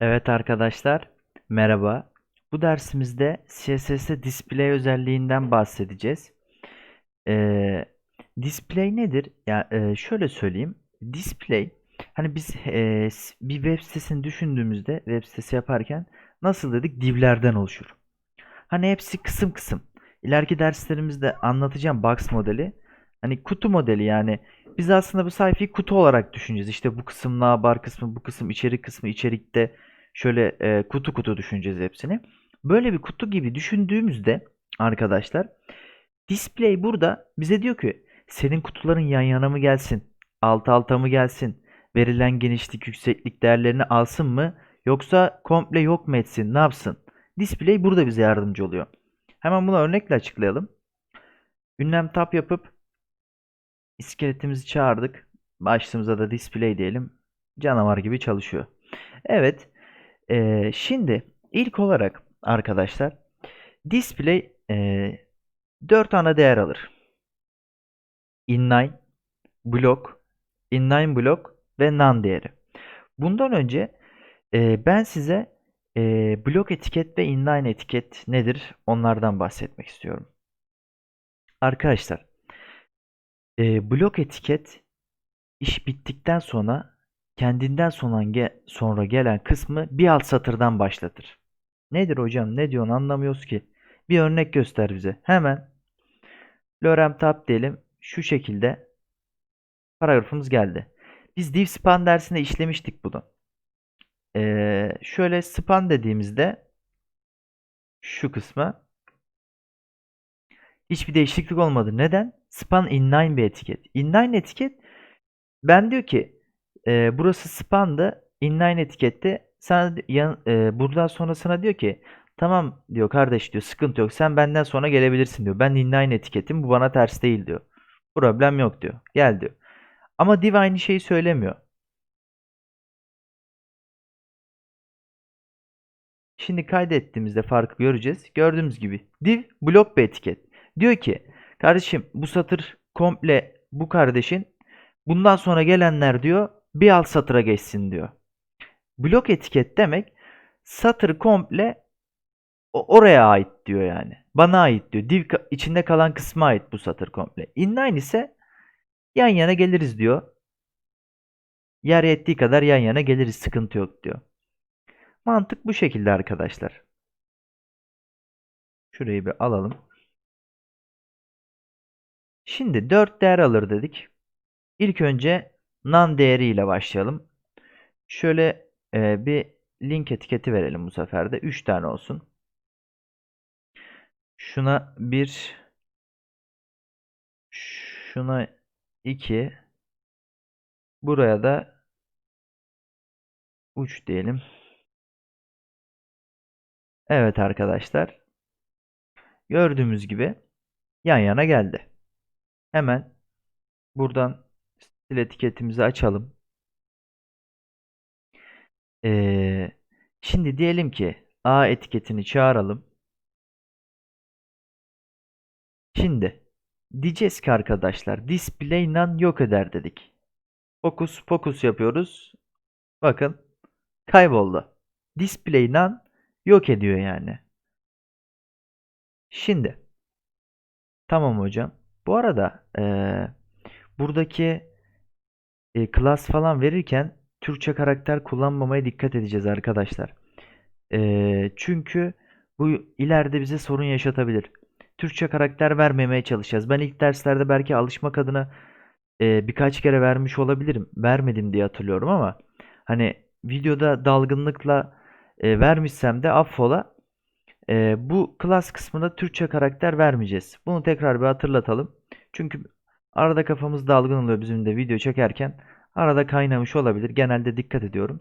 Evet arkadaşlar, merhaba. Bu dersimizde CSS'de display özelliğinden bahsedeceğiz. Ee, display nedir? Ya e, şöyle söyleyeyim. Display, hani biz e, bir web sitesini düşündüğümüzde web sitesi yaparken nasıl dedik? Divlerden oluşur. Hani hepsi kısım kısım. İleriki derslerimizde anlatacağım box modeli. Hani kutu modeli yani. Biz aslında bu sayfayı kutu olarak düşüneceğiz. İşte bu kısım navbar kısmı, bu kısım içerik kısmı, içerikte şöyle e, kutu kutu düşüneceğiz hepsini. Böyle bir kutu gibi düşündüğümüzde arkadaşlar display burada bize diyor ki senin kutuların yan yana mı gelsin, alt alta mı gelsin, verilen genişlik, yükseklik değerlerini alsın mı yoksa komple yok mu etsin, ne yapsın? Display burada bize yardımcı oluyor. Hemen bunu örnekle açıklayalım. Ünlem tab yapıp iskeletimizi çağırdık. Başlığımıza da display diyelim. Canavar gibi çalışıyor. Evet. Eee, şimdi ilk olarak arkadaşlar display eee 4 ana değer alır. Inline, block, inline block ve none değeri. Bundan önce eee, ben size eee block etiket ve inline etiket nedir onlardan bahsetmek istiyorum. Arkadaşlar eee blok etiket iş bittikten sonra kendinden sonra, ge- sonra gelen kısmı bir alt satırdan başlatır. Nedir hocam? Ne diyorsun? Anlamıyoruz ki. Bir örnek göster bize. Hemen lorem tab diyelim. Şu şekilde paragrafımız geldi. Biz div span dersinde işlemiştik bunu. Ee, şöyle span dediğimizde şu kısmı hiçbir değişiklik olmadı. Neden? Span inline bir etiket. Inline etiket ben diyor ki e, burası spandı. Inline etikette sana yan, e, buradan sonrasına diyor ki tamam diyor kardeş diyor sıkıntı yok sen benden sonra gelebilirsin diyor. Ben inline etiketim bu bana ters değil diyor. Problem yok diyor. Gel diyor. Ama div aynı şeyi söylemiyor. Şimdi kaydettiğimizde farkı göreceğiz. Gördüğümüz gibi div blok bir etiket. Diyor ki kardeşim bu satır komple bu kardeşin bundan sonra gelenler diyor bir alt satıra geçsin diyor. Blok etiket demek satır komple oraya ait diyor yani. Bana ait diyor. Div içinde kalan kısma ait bu satır komple. Inline ise yan yana geliriz diyor. Yer yettiği kadar yan yana geliriz sıkıntı yok diyor. Mantık bu şekilde arkadaşlar. Şurayı bir alalım. Şimdi 4 değer alır dedik. İlk önce none değeriyle başlayalım. Şöyle e, bir link etiketi verelim bu sefer de. 3 tane olsun. Şuna 1 şuna 2 buraya da 3 diyelim. Evet arkadaşlar. Gördüğümüz gibi yan yana geldi. Hemen buradan stil etiketimizi açalım. Ee, şimdi diyelim ki A etiketini çağıralım. Şimdi diyeceğiz ki arkadaşlar display none yok eder dedik. Fokus fokus yapıyoruz. Bakın kayboldu. Display none yok ediyor yani. Şimdi tamam hocam. Bu arada eee, buradaki e, class falan verirken Türkçe karakter kullanmamaya dikkat edeceğiz arkadaşlar. Eee, çünkü bu ileride bize sorun yaşatabilir. Türkçe karakter vermemeye çalışacağız. Ben ilk derslerde belki alışmak adına e, birkaç kere vermiş olabilirim. Vermedim diye hatırlıyorum ama hani videoda dalgınlıkla e, vermişsem de affola. E, bu class kısmında Türkçe karakter vermeyeceğiz. Bunu tekrar bir hatırlatalım. Çünkü arada kafamız dalgın oluyor bizim de video çekerken. Arada kaynamış olabilir. Genelde dikkat ediyorum.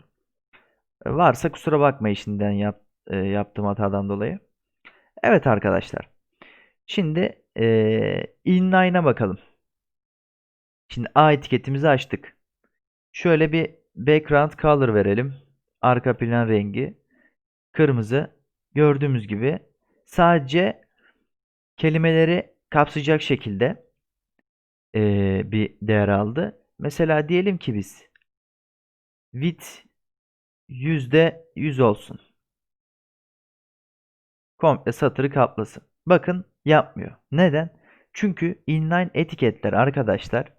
E, varsa kusura bakma işinden yap, e, yaptığım hatadan dolayı. Evet arkadaşlar. Şimdi e, inline'a bakalım. Şimdi A etiketimizi açtık. Şöyle bir background color verelim. Arka plan rengi. Kırmızı. Gördüğümüz gibi sadece kelimeleri kapsayacak şekilde eee, bir değer aldı. Mesela diyelim ki biz with yüzde yüz olsun. Komple satırı kaplasın. Bakın yapmıyor. Neden? Çünkü inline etiketler arkadaşlar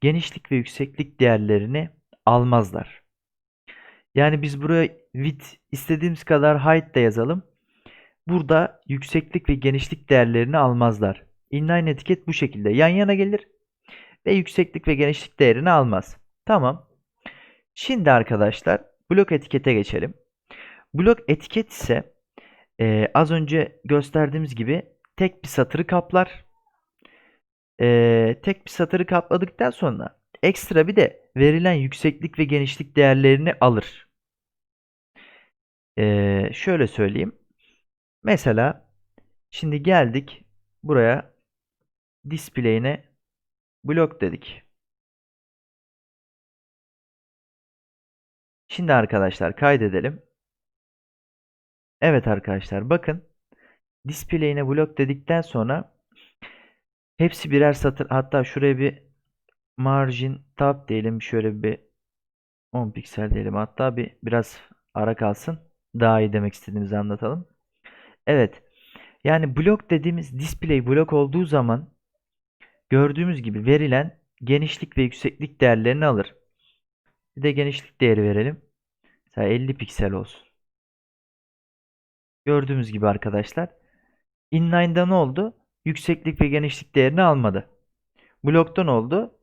genişlik ve yükseklik değerlerini almazlar. Yani biz buraya width istediğimiz kadar height de yazalım. Burada yükseklik ve genişlik değerlerini almazlar. Inline etiket bu şekilde yan yana gelir ve yükseklik ve genişlik değerini almaz. Tamam. Şimdi arkadaşlar blok etikete geçelim. Blok etiket ise e, az önce gösterdiğimiz gibi tek bir satırı kaplar. E, tek bir satırı kapladıktan sonra ekstra bir de verilen yükseklik ve genişlik değerlerini alır. E, şöyle söyleyeyim. Mesela şimdi geldik buraya display'ine blok dedik. Şimdi arkadaşlar kaydedelim. Evet arkadaşlar bakın display'ine blok dedikten sonra hepsi birer satır hatta şuraya bir margin tab diyelim şöyle bir 10 piksel diyelim hatta bir biraz ara kalsın daha iyi demek istediğimizi anlatalım. Evet yani blok dediğimiz display blok olduğu zaman gördüğümüz gibi verilen genişlik ve yükseklik değerlerini alır. Bir de genişlik değeri verelim. Mesela 50 piksel olsun. Gördüğümüz gibi arkadaşlar. Inline'da ne oldu? Yükseklik ve genişlik değerini almadı. Blokta ne oldu?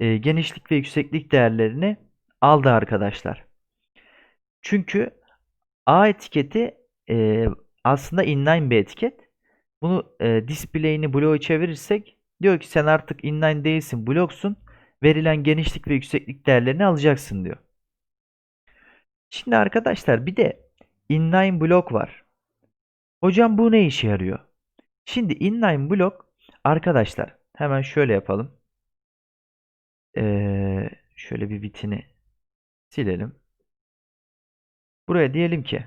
E, genişlik ve yükseklik değerlerini aldı arkadaşlar. Çünkü A etiketi e, aslında inline bir etiket. Bunu e, display'ini bloğa çevirirsek diyor ki sen artık inline değilsin bloksun. Verilen genişlik ve yükseklik değerlerini alacaksın diyor. Şimdi arkadaşlar bir de inline blok var. Hocam bu ne işe yarıyor? Şimdi inline blok arkadaşlar hemen şöyle yapalım. Ee, şöyle bir bitini silelim. Buraya diyelim ki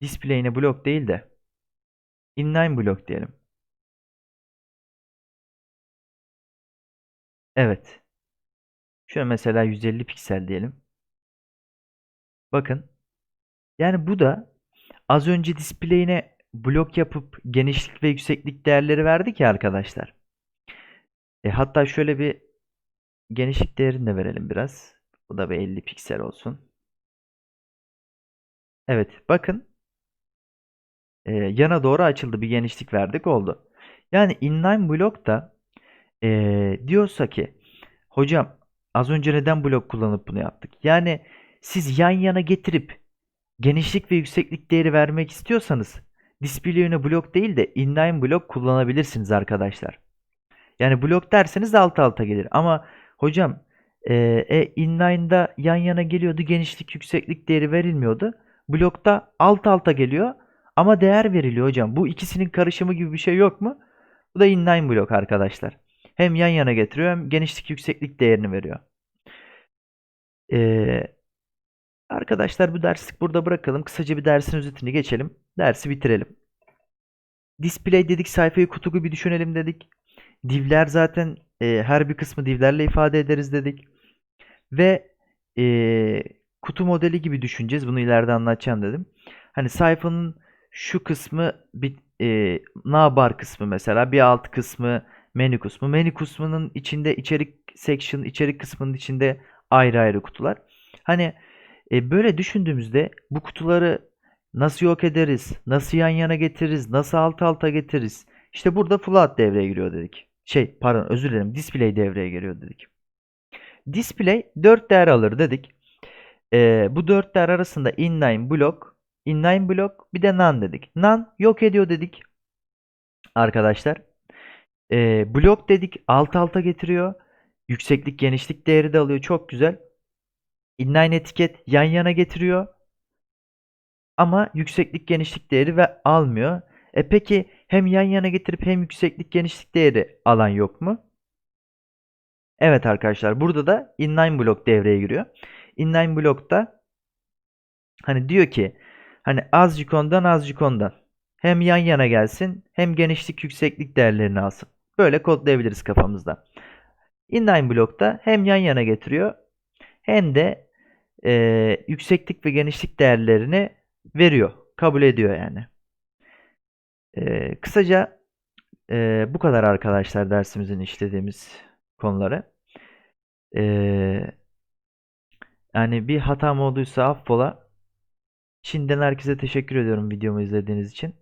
display'ine blok değil de inline blok diyelim. Evet. Şöyle mesela 150 piksel diyelim. Bakın. Yani bu da az önce display'ine blok yapıp genişlik ve yükseklik değerleri verdik ya arkadaşlar. E, hatta şöyle bir genişlik değerini de verelim biraz. Bu da bir 50 piksel olsun. Evet bakın. E, yana doğru açıldı. Bir genişlik verdik oldu. Yani inline blok da e, diyorsa ki hocam az önce neden blok kullanıp bunu yaptık? Yani siz yan yana getirip genişlik ve yükseklik değeri vermek istiyorsanız display blok değil de inline blok kullanabilirsiniz arkadaşlar. Yani blok derseniz alt alta gelir. Ama hocam e, e, inline'da yan yana geliyordu genişlik yükseklik değeri verilmiyordu. Blokta alt alta geliyor ama değer veriliyor hocam. Bu ikisinin karışımı gibi bir şey yok mu? Bu da inline blok arkadaşlar. Hem yan yana getiriyor hem genişlik yükseklik değerini veriyor. Ee, arkadaşlar bu derslik burada bırakalım. Kısaca bir dersin özetini geçelim. Dersi bitirelim. Display dedik sayfayı kutu gibi düşünelim dedik. Divler zaten e, her bir kısmı divlerle ifade ederiz dedik. Ve e, kutu modeli gibi düşüneceğiz. Bunu ileride anlatacağım dedim. Hani sayfanın şu kısmı bir e, navbar kısmı mesela bir alt kısmı menü kısmı. Menü kısmının içinde içerik section, içerik kısmının içinde ayrı ayrı kutular. Hani e, böyle düşündüğümüzde bu kutuları nasıl yok ederiz, nasıl yan yana getiririz, nasıl alt alta getiririz? İşte burada float devreye giriyor dedik. Şey pardon özür dilerim display devreye giriyor dedik. Display 4 değer alır dedik. E, bu 4 değer arasında inline block, inline block bir de none dedik. None yok ediyor dedik. Arkadaşlar. E, block dedik alt alta getiriyor. Yükseklik genişlik değeri de alıyor. Çok güzel. Inline etiket yan yana getiriyor. Ama yükseklik genişlik değeri ve almıyor. E peki hem yan yana getirip hem yükseklik genişlik değeri alan yok mu? Evet arkadaşlar burada da inline block devreye giriyor. Inline blockta hani diyor ki hani azıcık ondan azıcık ondan hem yan yana gelsin hem genişlik yükseklik değerlerini alsın. Böyle kodlayabiliriz kafamızda. Inline blokta hem yan yana getiriyor hem de e, yükseklik ve genişlik değerlerini veriyor. Kabul ediyor yani. E, kısaca e, bu kadar arkadaşlar dersimizin işlediğimiz konuları. E, yani bir hatam olduysa affola. Şimdiden herkese teşekkür ediyorum videomu izlediğiniz için.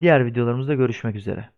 Diğer videolarımızda görüşmek üzere.